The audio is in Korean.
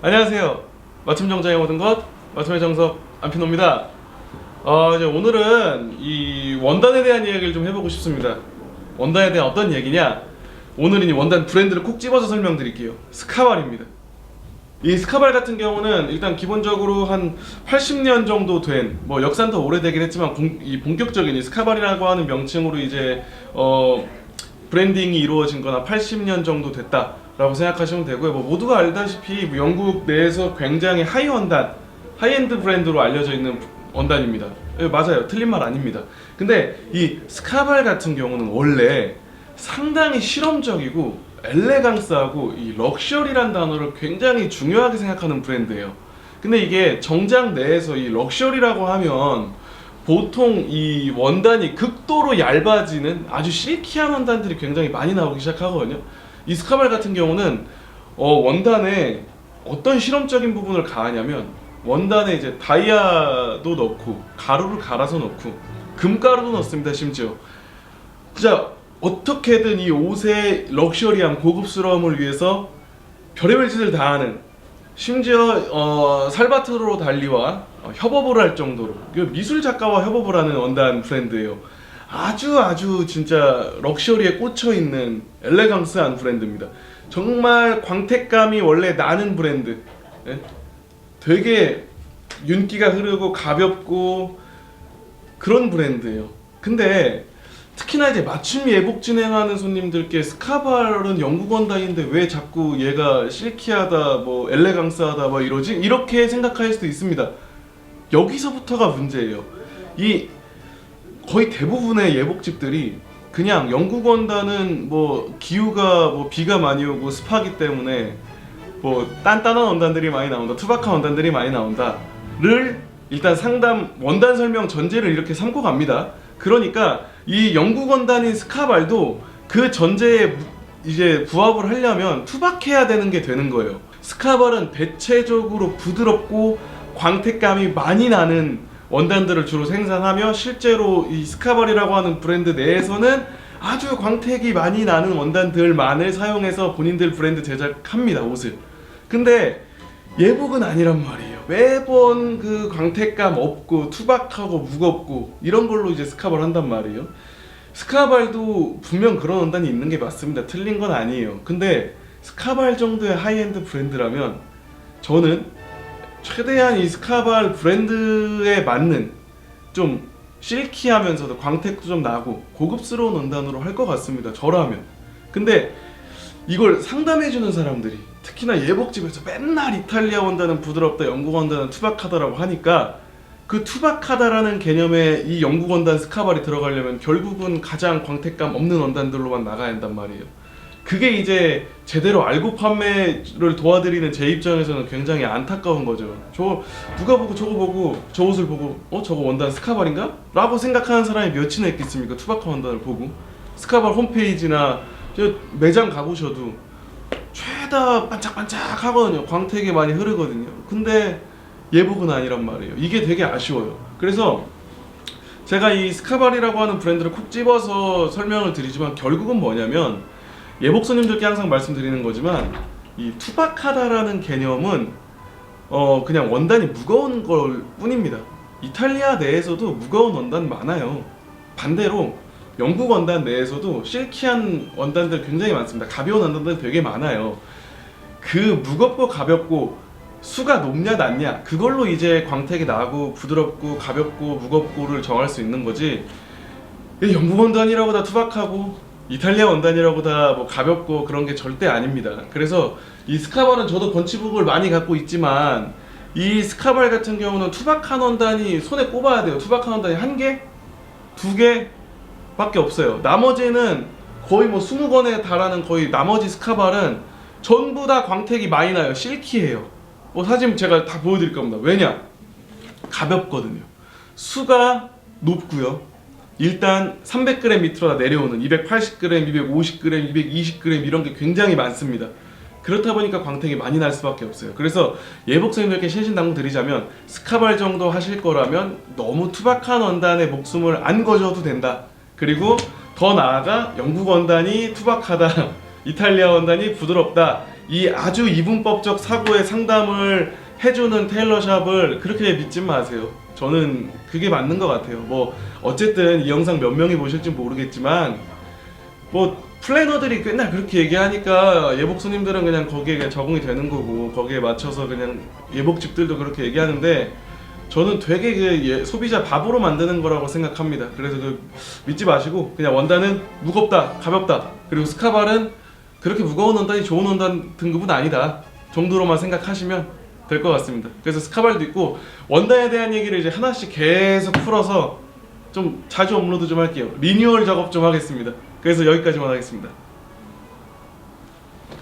안녕하세요. 맞춤 정장의 모든 것 맞춤의 정석 안피노입니다. 어, 이제 오늘은 이 원단에 대한 이야기를 좀 해보고 싶습니다. 원단에 대한 어떤 얘기냐? 오늘은 이 원단 브랜드를 콕 집어서 설명드릴게요. 스카발입니다. 이 스카발 같은 경우는 일단 기본적으로 한 80년 정도 된 뭐 역사는 더 오래되긴 했지만 공- 이 본격적인 이 스카발이라고 하는 명칭으로 이제 어 브랜딩이 이루어진 거나 80년 정도 됐다 라고 생각하시면 되고요. 뭐 모두가 알다시피 뭐 영국 내에서 굉장히 하이 원단, 하이엔드 브랜드로 알려져 있는 원단입니다. 예, 맞아요. 틀린 말 아닙니다. 근데 이 스카발 같은 경우는 원래 상당히 실험적이고 엘레강스하고 이 럭셔리란 단어를 굉장히 중요하게 생각하는 브랜드예요. 근데 이게 정장 내에서 이 럭셔리라고 하면 보통 이 원단이 극도로 얇아지는 아주 실키한 원단들이 굉장히 많이 나오기 시작하거든요. 이 스카발 같은 경우는 어, 원단에 어떤 실험적인 부분을 가하냐면 원단에 이제 다이아도 넣고 가루를 갈아서 넣고 금가루도 넣습니다. 심지어 진짜 어떻게든 이 옷의 럭셔리함 고급스러움을 위해서 별의별 짓을 다 하는 심지어 어, 살바트로 달리와 어, 협업을 할 정도로 그 미술 작가와 협업을 하는 원단 브랜드예요. 아주 아주 진짜 럭셔리에 꽂혀 있는 엘레강스한 브랜드입니다. 정말 광택감이 원래 나는 브랜드. 예? 되게 윤기가 흐르고 가볍고 그런 브랜드예요. 근데 특히나 이제 맞춤 예복 진행하는 손님들께 스카발은 영국 원단인데 왜 자꾸 얘가 실키하다 뭐 엘레강스하다 뭐 이러지 이렇게 생각할 수도 있습니다. 여기서부터가 문제예요. 이 거의 대부분의 예복집들이 그냥 영국 원단은 뭐 기후가 뭐 비가 많이 오고 습하기 때문에 뭐 단단한 원단들이 많이 나온다, 투박한 원단들이 많이 나온다를 일단 상담 원단 설명 전제를 이렇게 삼고 갑니다. 그러니까 이 영국 원단인 스카발도 그 전제에 무- 이제 부합을 하려면 투박해야 되는 게 되는 거예요. 스카발은 대체적으로 부드럽고 광택감이 많이 나는 원단들을 주로 생산하며 실제로 이 스카발이라고 하는 브랜드 내에서는 아주 광택이 많이 나는 원단들만을 사용해서 본인들 브랜드 제작합니다 옷을. 근데 예복은 아니란 말이에요. 매번 그 광택감 없고 투박하고 무겁고 이런 걸로 이제 스카발 한단 말이에요. 스카발도 분명 그런 원단이 있는 게 맞습니다. 틀린 건 아니에요. 근데 스카발 정도의 하이엔드 브랜드라면 저는 최대한 이 스카발 브랜드에 맞는 좀 실키하면서도 광택도 좀 나고 고급스러운 원단으로 할 것 같습니다. 저라면. 근데 이걸 상담해주는 사람들이 특히나 예복집에서 맨날 이탈리아 원단은 부드럽다, 영국 원단은 투박하다라고 하니까 그 투박하다라는 개념에 이 영국 원단 스카발이 들어가려면 결국은 가장 광택감 없는 원단들로만 나가야 한단 말이에요. 그게 이제 제대로 알고 판매를 도와드리는 제 입장에서는 굉장히 안타까운 거죠. 저 누가 보고 저거 보고 저 옷을 보고 어 저거 원단 스카발인가? 라고 생각하는 사람이 몇이나 있겠습니까? 투박한 원단을 보고 스카발 홈페이지나 저 매장 가보셔도 죄다 반짝반짝 하거든요. 광택이 많이 흐르거든요. 근데 예복은 아니란 말이에요. 이게 되게 아쉬워요. 그래서 제가 이 스카발이라고 하는 브랜드를 콕 집어서 설명을 드리지만 결국은 뭐냐면 예복 손님들께 항상 말씀드리는 거지만 이 투박하다라는 개념은 어 그냥 원단이 무거운 걸 뿐입니다. 이탈리아 내에서도 무거운 원단 많아요. 반대로 영국 원단 내에서도 실키한 원단들 굉장히 많습니다. 가벼운 원단들 되게 많아요. 그 무겁고 가볍고 수가 높냐 낮냐 그걸로 이제 광택이 나고 부드럽고 가볍고 무겁고를 정할 수 있는 거지 이 영국 원단이라고 다 투박하고 이탈리아 원단이라고 다 뭐 가볍고 그런 게 절대 아닙니다. 그래서 이 스카발은 저도 번치북을 많이 갖고 있지만 이 스카발 같은 경우는 투박한 원단이 손에 꼽아야 돼요. 투박한 원단이 한 개, 두 개밖에 없어요. 나머지는 거의 뭐 20건에 달하는 거의 나머지 스카발은 전부 다 광택이 많이 나요. 실키해요. 뭐 사진 제가 다 보여드릴 겁니다. 왜냐? 가볍거든요. 수가 높고요. 일단 300g 밑으로 다 내려오는 280g, 250g, 220g 이런 게 굉장히 많습니다. 그렇다 보니까 광택이 많이 날 수밖에 없어요. 그래서 예복선님들께 신신당부 드리자면 스카발 정도 하실 거라면 너무 투박한 원단에 목숨을 안 거셔도 된다. 그리고 더 나아가 영국 원단이 투박하다, 이탈리아 원단이 부드럽다 이 아주 이분법적 사고의 상담을 해주는 테일러샵을 그렇게 믿지 마세요. 저는 그게 맞는 것 같아요. 뭐 어쨌든 이 영상 몇 명이 보실지 모르겠지만 뭐 플래너들이 맨날 그렇게 얘기하니까 예복 손님들은 그냥 거기에 그냥 적응이 되는 거고 거기에 맞춰서 그냥 예복집들도 그렇게 얘기하는데 저는 되게 그 예- 소비자 밥으로 만드는 거라고 생각합니다. 그래서 그 믿지 마시고 그냥 원단은 무겁다, 가볍다. 그리고 스카발은 그렇게 무거운 원단이 좋은 원단 등급은 아니다 정도로만 생각하시면 될 것 같습니다. 그래서 스카발도 있고 원단에 대한 얘기를 이제 하나씩 계속 풀어서 좀 자주 업로드 좀 할게요. 리뉴얼 작업 좀 하겠습니다. 그래서 여기까지만 하겠습니다.